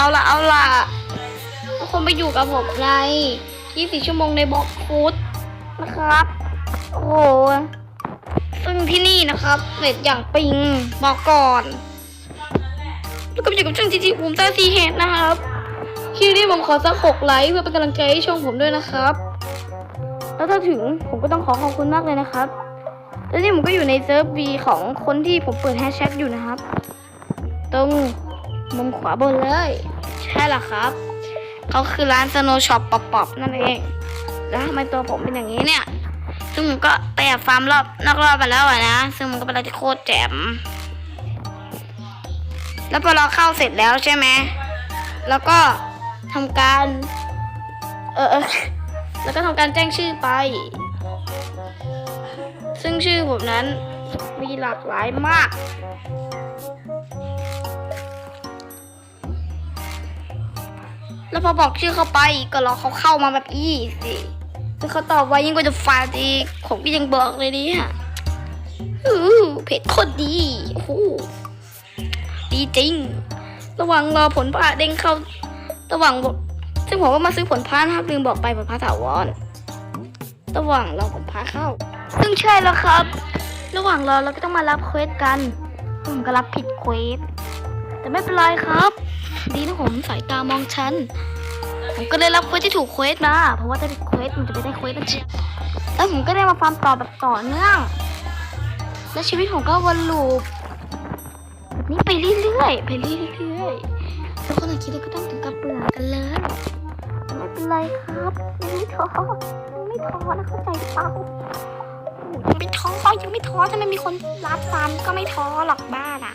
เอาละเอาละทุกคนไปอยู่กับผมใน24ชั่วโมงในบล็อกฟูดนะครับ โอ้โห ซึ่งที่นี่นะครับเน็ตอย่างปิงบอกก่อน แล้วก็อยู่กับช่องจีจีภูมิใต้ซีเฮดนะครับคลิปนี้ผมขอสักหกไลค์เพื่อเป็นกำลังใจให้ช่องผมด้วยนะครับ แล้วถ้าถึงผมก็ต้องขอขอบคุณมากเลยนะครับแล้วนี่ผมก็อยู่ในเซิร์ฟวีของคนที่ผมเปิดแฮชแท็กอยู่นะครับ ตรงมุมขวาบนเลย ใช่ละครับเขาคือร้านสโนช็อปป๊อปป๊อปนั่นเอง แล้วทำไมตัวผมเป็นอย่างนี้เนี่ย ซึ่งผมก็ไปแอบฟาร์มรอบนอกรอบมาแล้วอะนะ ซึ่งมันก็เป็นอะไรที่โคตรแจ่มแล้วพอเราเข้าเสร็จแล้วใช่ไหม แล้วก็ทำการเออเออแล้วก็ทำการแจ้งชื่อไป ซึ่งชื่อผมนั้นมีหลากหลายมาก แล้วพอบอกชื่อเขาไปก็รอเขาเข้ามาแบบอีสิถ้าเขาตอบว่ายิ่งกว่าจะฟาดีผมก็ยังบอกเลยดิฮะอู้เพจโคตรดีโอ้โหดีจริง ระว่างรอผลผ่าเด้งเข้า ระหว่างบอกซึ่งผมก็มาซื้อผลพานะครับลืมบอกไปผลพาถาวรระหว่างรอผลพาเข้า ซึ่งใช่แล้วครับ ระหว่างรอเราก็ต้องมารับเควสกัน ผมก็รับผิดเควส แต่ไม่เป็นไรครับ ดีนะผมสายตามองฉัน ผมก็เลยรับเควสที่ถูกเควสมา เพราะว่าถ้าผิดเควสมันจะไม่ได้เควสนะเชียวแล้วผมก็ได้มาฟาร์มต่อแบบต่อเนื่อง และชีวิตผมก็วนลูปแบนี้ไปเรื่อยๆไปเรื่อยๆทุกคนคิดว่าก็ต้องถึงกับเบื่อกันเลยไม่เป็นไรครับยังไม่ท้อยังไม่ท้อนะเข้าใจเปล่ายังไม่ท้อยังไม่ท้อถ้าไม่มีคนรับฟาร์มก็ไม่ท้อหรอกบ้านะ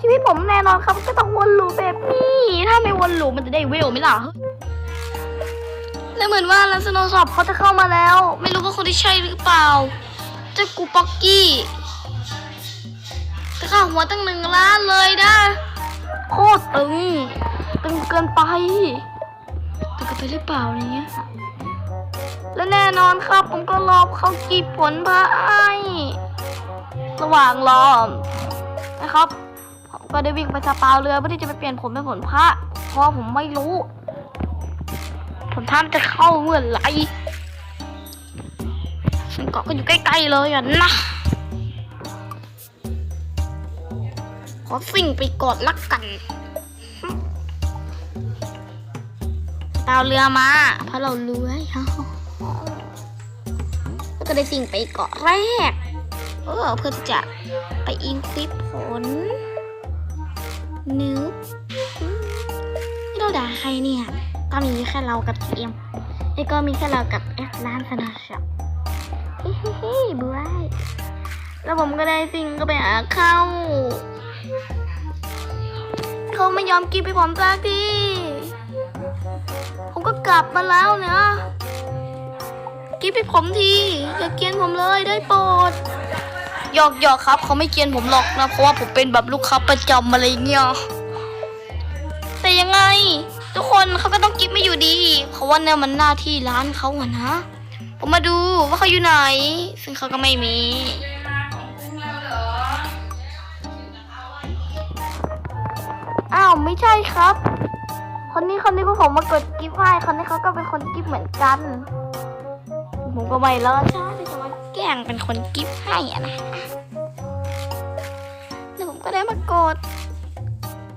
ชีวิตผมแน่นอนครับก็ต้องวนลูปแบบนี้ถ้าไม่วนลูปมันจะได้เวลไหมล่ะแล้วเหมือนว่าลันสโนสอบเขาจะเข้ามาแล้ว ไม่รู้ว่าคนที่ใช่หรือเปล่าเจ้ากูป๊อกกี้จะข้าหัวตั้งหนึ่งล้านเลยนะโคตรตึง ตึงเกินไปตึงเกินไปหรือเปล่าอะไรเงี้ยและแน่นอนครับผมก็รอเขากีบผลพายระหว่างรอนะครับผม ก็ได้วิ่งไปสปาเรือเพื่อที่จะไปเปลี่ยนผมเป็นผลพระเพราะผมไม่รู้ผลพระมันจะเข้าเมื่อไหร่ซึ่งเกาะก็อยู่ใกล้ๆเลยอะนะขอสิ่งไปกอดลักกันสปาเรือมา เพราะเรารวยฮะแล้วก็ได้สิ่งไปเกาะแรก เออเพื่อจะไปอินคลิปผล นึกนี่เราด่าใครเนี่ย ก็มีแค่เรากับทีเอ็มแล้วก็มีแค่เรากับแอดลานสนาช็อปเฮ้เฮ้บวยแล้วผมก็ได้สิ่งก็ไปหาเข้า เขาไม่ยอมกินไปผมสักที ผมก็กลับมาแล้วเนะกินไปผมทีอย่าเกลียนผมเลยได้โปรด หยอกหยอกครับ เขาไม่เกลียนผมหรอกนะ เพราะว่าผมเป็นแบบลูกค้าประจำอะไรเงี้ยแต่ยังไง ทุกคนเขาก็ต้องกิฟไม่อยู่ดี เพราะว่าเนี่ยมันหน้าที่ร้านเขาอะนะ ผมมาดูว่าเขาอยู่ไหน ซึ่งเขาก็ไม่มีอ้าวไม่ใช่ครับ คนนี้คนนี้ก็ผมมากดกิฟต์ให้คนนี้เขาก็เป็นคนกิฟต์เหมือนกัน ผมก็ไม่รอช้าที่ แกล้งเป็นคนกิฟต์ให้อะนะแล้วผมก็ได้มากด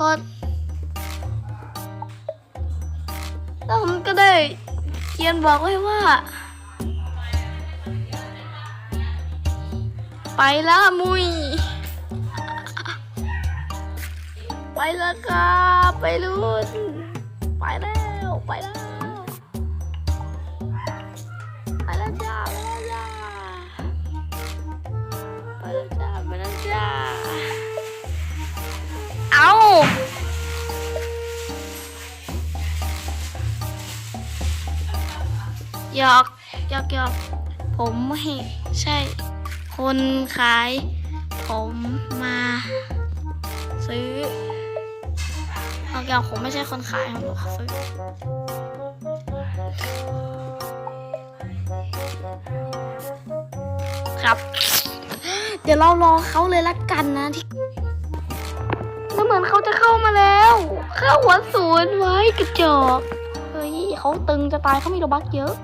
กด แล้วผมก็ได้เขียนบอกไว้ว่า ไปล้วมุย ไปล้วครับไปรุ่น ไปแล้ว ไปแล้ว หยอกหยอกหยอกผมไม่ใช่ คนขาย ผมมาซื้อหยอกหยอกผมไม่ใช่คนขายผมซื้อครับ เดี๋ยวเรารอเขาเลยละกันนะที่แล้วเหมือนเขาจะเข้ามาแล้ว เข้าหัวศูนย์ไว้กระจอกเฮ้ยเขาตึงจะตายเขามีโลบักเยอะ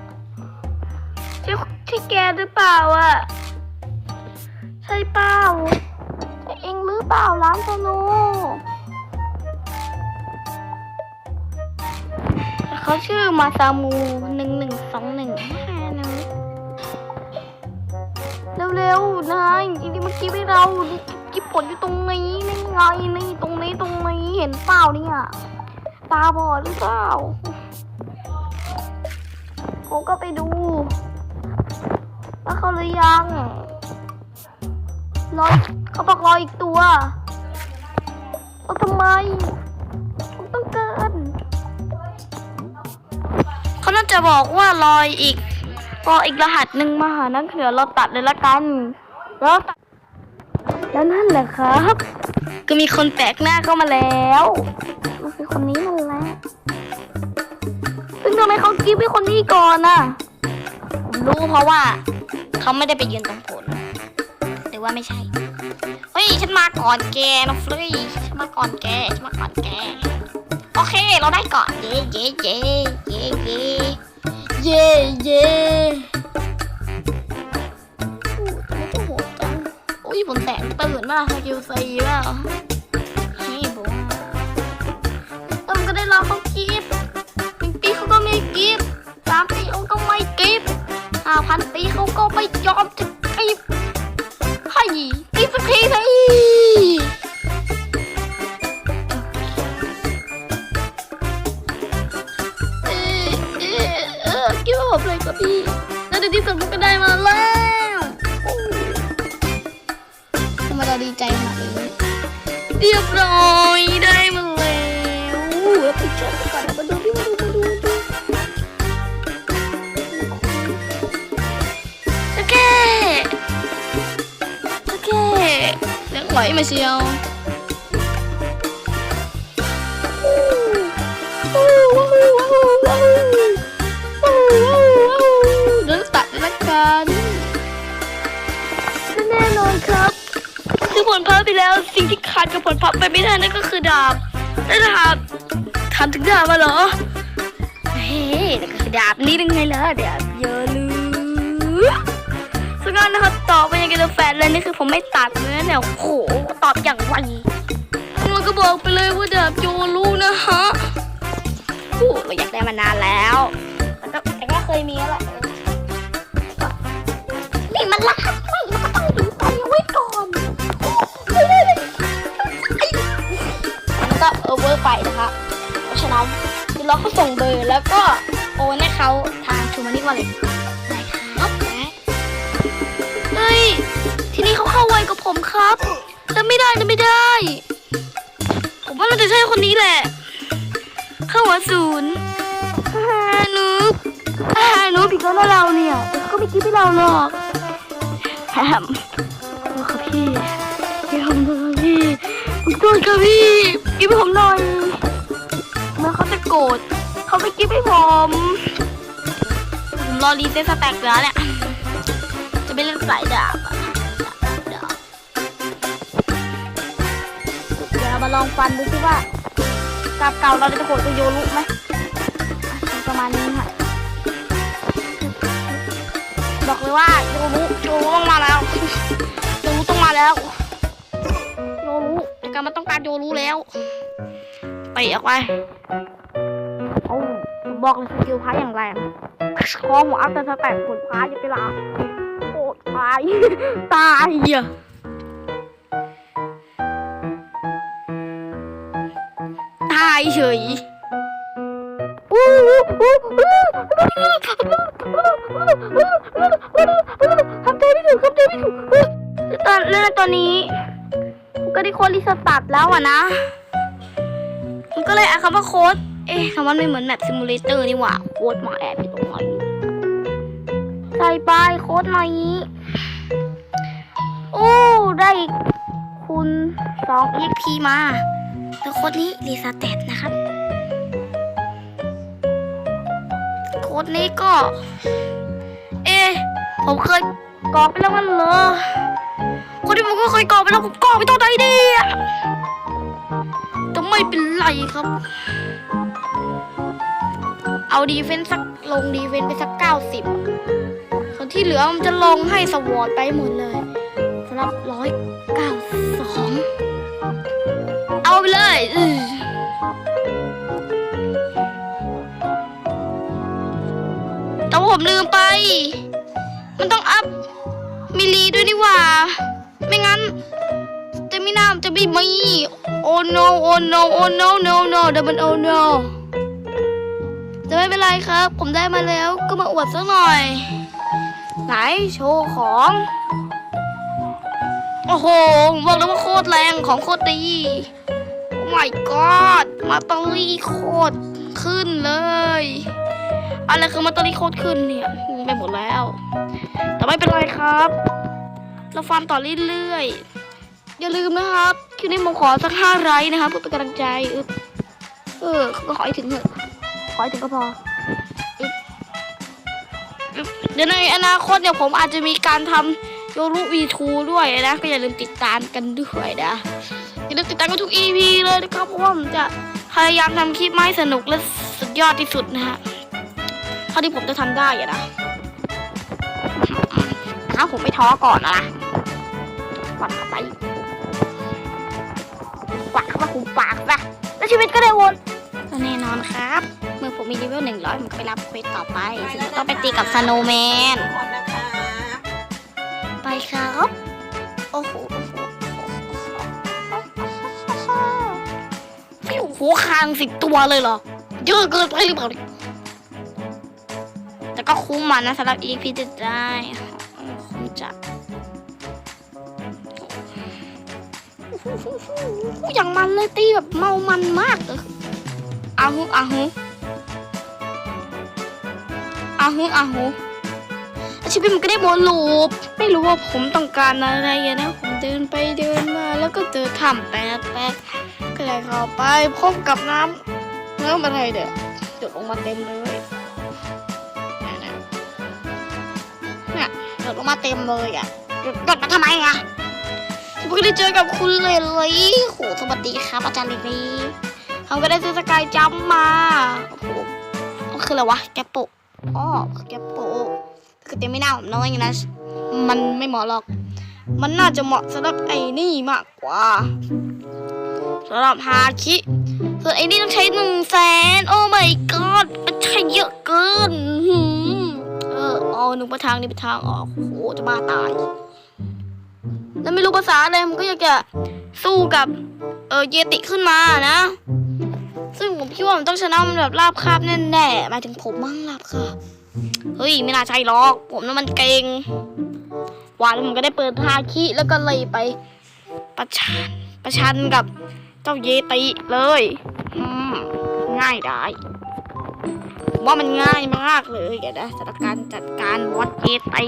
ใช่ใช่แกหรือเปล่าอะ ใช่เปล่าใช่เองหรือเปล่าร้านโซโนเขาชื่อมาซามูหนึ่งหนึ่งสองหนึ่งเร็วๆนายจริงๆเมื่อกี้ไม่เรากิ๊บผลอยู่ตรงนี้นี่ไงนี่ตรงนี้ตรงนี้เห็นเปล่าเนี่ยตาบอดหรือเปล่าผมก็ไปดู ว่าเขาหรือยังรอยเขาบอกรออีกตัวเอาทำไมผมต้องเกินเขาน่าจะบอกว่ารอยอีกรออีกรหัสหนึ่งมาหานั่นเดี๋ยวเราตัดเลยละกันแล้วตัดแล้วนั่นแหละครับ ก็มีคนแปลกหน้าเข้ามาแล้วก็คือคนนี้นั่นแหละซึ่งทำไมเขากิฟต์ให้คนนี้ก่อนน่ะ ผมรู้เพราะว่า เขาไม่ได้ไปยืนตรงผลหรือว่าไม่ใช่ เฮ้ย ฉันมาก่อนแกนะฟรีฉันมาก่อนแก ฉันมาก่อนแก โอเค เราได้ก่อน เย่เย่เย่เย่เย่เย่เย่อู้ทำไมต้องโอ้ยผมแตกตื่นมากสกิลซีว่ะนี่บัวแต่มันก็ได้รอเขากิฟต์หนึ่งปีเขาก็ไม่กิฟต์สามปีเขาก็ไม่กิฟต์ห้าพันปี เขาก็ไไหวมาเชียวว้าวว้าวว้าวว้าวว้าวว้าวเดี๋ยวตัดละกันแน่นอนครับ คือผลพับไปแล้วสิ่งที่ขาดกับผลพับไปไม่ได้นั่นก็คือดาบและดาบทำถึงดาบมาเหรอ เฮ้ยนั่นก็คือดาบนี่ยังไงล่ะดาบ นเลยนี่คือผมไม่ตัดเนื้อเนี่ยโอ้โหตอบอย่างไวมันก็บอกไปเลยว่าดาบโจลูนะฮะโอ้ก็อยากได้มานานแล้วแต่ก็แต่ก็เคยมีแล้วแหละนี่มันรักไม่มันก็ต้องอยู่ต่อไว้ก่อนมันก็โอเวอร์ไปนะคะเพราะฉะนั้นเดี๋ยวเราก็ส่งเบอร์แล้วก็โอนให้เขาทางชูมานิวอลเล็ต กับผมครับแล้วไม่ได้นะไม่ได้ ผมว่ามันจะใช่คนนี้แหละ เข้าหัวศูนย์ฮ่านูบฮ่านูบอีกแล้วนะเราเนี่ยแต่เขาไม่คิดให้เราหรอกแฮมขอครับพี่พี่ผมโทษพี่โทษครับพี่กิ๊บให้ผมหน่อยเมื่อเขาจะโกรธเขาไม่กิ๊บให้ผมผมรอรีเซ็ตสแต็กแล้วเนี่ยจะไปเล่นสายดาบ ลองฟันดูสิว่าดาบเก่าเราจะโหดกับโยรุไหมประมาณนี้ค่ะบอกเลยว่าโยรุโยรุต้องมาแล้วโยรุต้องมาแล้วโยรู้แต่การมันต้องการโยรู้แล้วไปออกไปโอ้บอกเลยสกิลพาอย่างแรงคอหัวอัพแต่สแต็กผลพาย่าไปลาโอ้ตายตายายเฉยอู้อู้อู้ทำใจไม่ถูกทำใจไม่ถูกตอนเล่นตอนนี้ก็ได้โค้ดรีสตาร์ทแล้วอะนะมันก็เลยอ่านคำว่าโค้ดเอ๊ะคำว่าไม่เหมือนแมปซิมูเลเตอร์นี่หว่าโค้ดมาแอบอยู่ตรงไหนใส่ไปโค้ดหน่อยโอ้ได้คุณสอง EXP มา แล้วโค้ดนี้รีสตาร์ทนะครับ โค้ดนี้ก็ เอ๊ะผมเคยกรอกไปแล้วมันเหรอคนที่ผมก็เคยกรอกไปแล้วผมกรอกไปตอนไหนดีอะไม่เป็นไรครับ เอาดีเฟนส์สักลงดีเฟนส์ไปสักเก้าสิบส่วนที่เหลือมันจะลงให้สวอตไปหมดเลยสำหรับร้อย ผมลืมไป มันต้องอัพมิลีด้วยนี่หว่า ไม่งั้นสเตมินามจะไม่มีโอ้ no โอ้ no โอ้ no no no ดี๋ยวมันโอ้ no จะไม่เป็นไรครับ ผมได้มาแล้วก็มาอวดสักหน่อย ไหนโชว์ของ โอ้โหผมบอกเลยว่าโคตรแรงของโคตรดีโอ้ my god มาตอรี่โคตรขึ้นเลย อะไรคือมาตอรี่โคตรขึ้นเนี่ยไปหมดแล้ว แต่ไม่เป็นไรครับ เราฟาร์มต่อเรื่อยๆ อย่าลืมนะครับคลิปนี้ผมขอสักห้าไลค์นะครับเพื่อเป็นกำลังใจเออก็ขอให้ถึงเถอะขอให้ถึงก็พอเดี๋ยวในอนาคตเนี่ยผมอาจจะมีการทำโยรุวีทูด้วยนะ ก็อย่าลืมติดตามกันด้วยนะอย่าลืมติดตามกันทุก EP เลยนะครับเพราะว่าผมจะพยายามทำคลิปไมาให้สนุกและสุดยอดที่สุดนะฮะ เท่าที่ผมจะทำได้อะนะถ้าผมไม่ท้อก่อนนะปัดเข้าไปปัดเข้ามาคุมปากซะแล้วชีวิตก็ได้วนก็แน่นอนครับ เมื่อผมมีเลเวลหนึ่งร้อยผมก็ไปรับเควสต่อไปซึ่งผมต้องไปตีกับสโนว์แมนหมดนะคะไปครับ โอ้โหพี่โอ้โหคางสิบตัวเลยเหรอ เยอะเกินไปหรือเปล่า เนี่ยแต่ก็คุ้มมันนะสำหรับ EP จะได้คุ้มจัดโอ้โหอย่างมันเลยตีแบบเมามันมากเลยอาหุอาหุอาหุอาหุชีวิตมันก็ได้วนลูป ไม่รู้ว่าผมต้องการอะไรนะ ผมเดินไปเดินมา แล้วก็เจอถ้ำแปลกๆก็เลยเข้าไปพบกับน้ำน้ำอะไรเด้อหยดลงมาเต็มเลย หยดลงมาเต็มเลยอะหยดหยดมาทำไมอะผมก็ได้เจอกับคุณเลยเลยโหสวัสดีครับอาจารย์ลิลีเขาก็ได้ซื้อสกายจัมมาโอ้โหมันคืออะไรวะแกปโปอ๋อคือแกปโปคือเต็มไม่น่าผมน้อยอย่างนั้นมันไม่เหมาะหรอก มันน่าจะเหมาะสำหรับไอ้นี่มากกว่าสำหรับฮาคิส่วนไอ้นี่ต้องใช้หนึ่งแสนโอ้ my god มันใช้เยอะ เอาหนึ่งไปทางนี้ไปทางออกโอ้โหจะบ้าตาย แล้วไม่รู้ภาษาอะไรมันก็อยากจะสู้กับเออเยติขึ้นมานะ ซึ่งผมคิดว่ามันต้องชนะมันแบบราบคาบแน่ๆหมายถึงผมมั่งราบคาบเฮ้ยไม่น่าใช่หรอก ผมนั้นมันเก่งวานผมก็ได้เปิดฮาคิแล้วก็เลยไปประชันประชันกับเจ้าเยติเลยง่ายได้ ผมว่ามันง่ายมากเลยแกนะสถานการจัดการวัดเยติ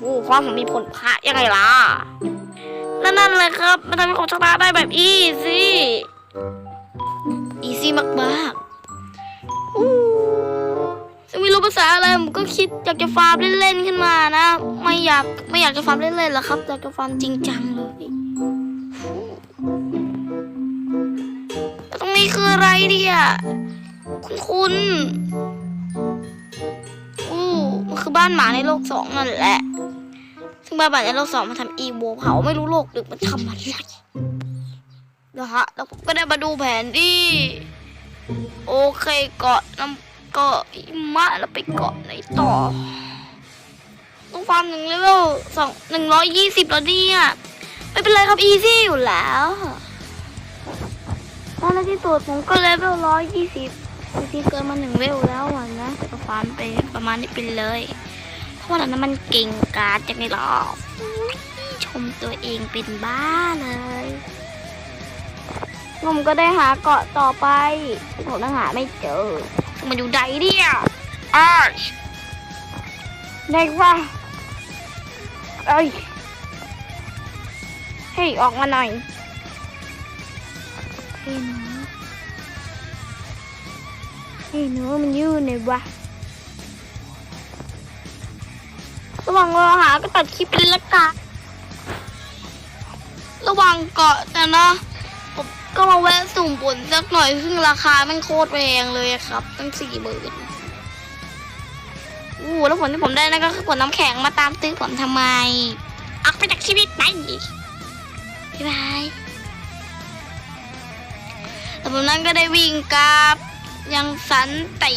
โอ้ความผมมีผลพระยังไงล่ะ นั่นนั่นเลยครับ มันทำให้ผมชนะได้แบบอีซี่อีซี่มากๆอู้ซึ่งไม่รู้ภาษาอะไรผมก็คิดอยากจะฟาร์มเล่นๆขึ้นมานะ ไม่อยากไม่อยากจะฟาร์มเล่นๆหรอกครับอยากจะฟาร์มจริงจังเลยต่ตรงนี้คืออะไรเนี่ย คุณอู้มันคือบ้านหมาในโลกสองนั่นแหละ ซึ่งบ้านหมาในโลกสองมันทำอีโวเผาไม่รู้โลกดึกมันทำอะไรนะฮะแล้วผมก็ได้มาดูแผนที่ โอเคเกาะน้ำเกาะหิมะแล้วไปเกาะไหนต่อต้องฟาร์มหนึ่งเลเวลสองหนึ่งร้อยยี่สิบแล้วเนี่ยไม่เป็นไรครับอีซี่อยู่แล้วตอนแรกที่สุดผมก็เลเวลร้อยยี่สิบ อีซี่เกินมาหนึ่งเลเวลแล้วอะนะแต่ก็ฟาร์มไปประมาณนี้ไปเลยเพราะว่าตอนนั้นมันเก่งกาจจังเลยหรอกชมตัวเองเป็นบ้าเลยผมก็ได้หาเกาะต่อไปผมยังหาไม่เจอ มันอยู่ไหนเนี่ยอาร์ชไหนวะเอ้ยเฮ้ยออกมาหน่อยเฮ้ยหนู เฮ้ยหนูมันยืนไหนวะระว่างรอหาก็ตัดคลิปเป็นละกันระว่างเกาะแต่นะผมก็มาแวะสุ่มผลสักหน่อยซึ่งราคามันโคตรแพงเลยครับ ตั้งสี่หมื่นอู้แล้วผลที่ผมได้นั่นก็คือผลน้ำแข็งมาตามตื้อผมทำไมออกไปจากชีวิตไปบ๊ายบายแล้วผมนั้นก็ได้วิ่งกลับ ยังสันติ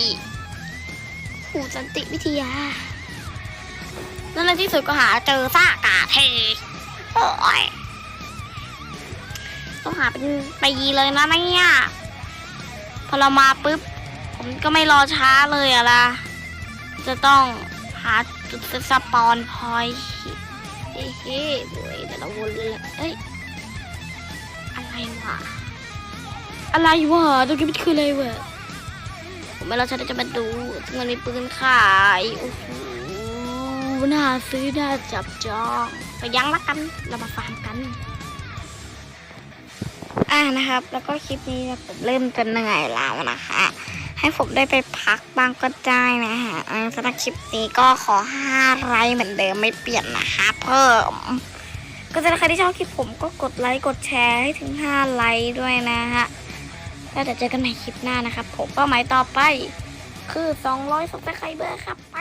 อูสันติวิทยา แล้วในที่สุดก็หาเจอซากกาเทโอ้ยต้องหาเป็นปีเลยนะเนี่ยพอเรามาปุ๊บ ผมก็ไม่รอช้าเลยอะล่ะ จะต้องหาจุดสปอนพอยเฮ้เฮ้เว้ยแต่ละวนเลยเอ้ย อะไรวะ อะไรวะตรงนี้มันคืออะไรวะ ผมไม่รอช้าที่จะมาดูซึ่งมันมีปืนขายโอ้โหน่าซื้อน่าจับจองไปยังละกันเรามาฟาร์มกัน อ่านะครับ แล้วก็คลิปนี้ผมเริ่มจะเหนื่อยแล้วนะคะ ให้ผมได้ไปพักบ้างก็ได้นะฮะสำหรับคลิปนี้ก็ขอห้าไลค์เหมือนเดิมไม่เปลี่ยนนะคะเพิ่มก็จะใครที่ชอบคลิปผมก็กดไลค์กดแชร์ให้ถึงห้าไลค์ด้วยนะฮะ แล้วเดี๋ยวเจอกันใหม่คลิปหน้านะครับผมเป้าหมายต่อไป คือ 200ซับสไครเบอร์ครับไป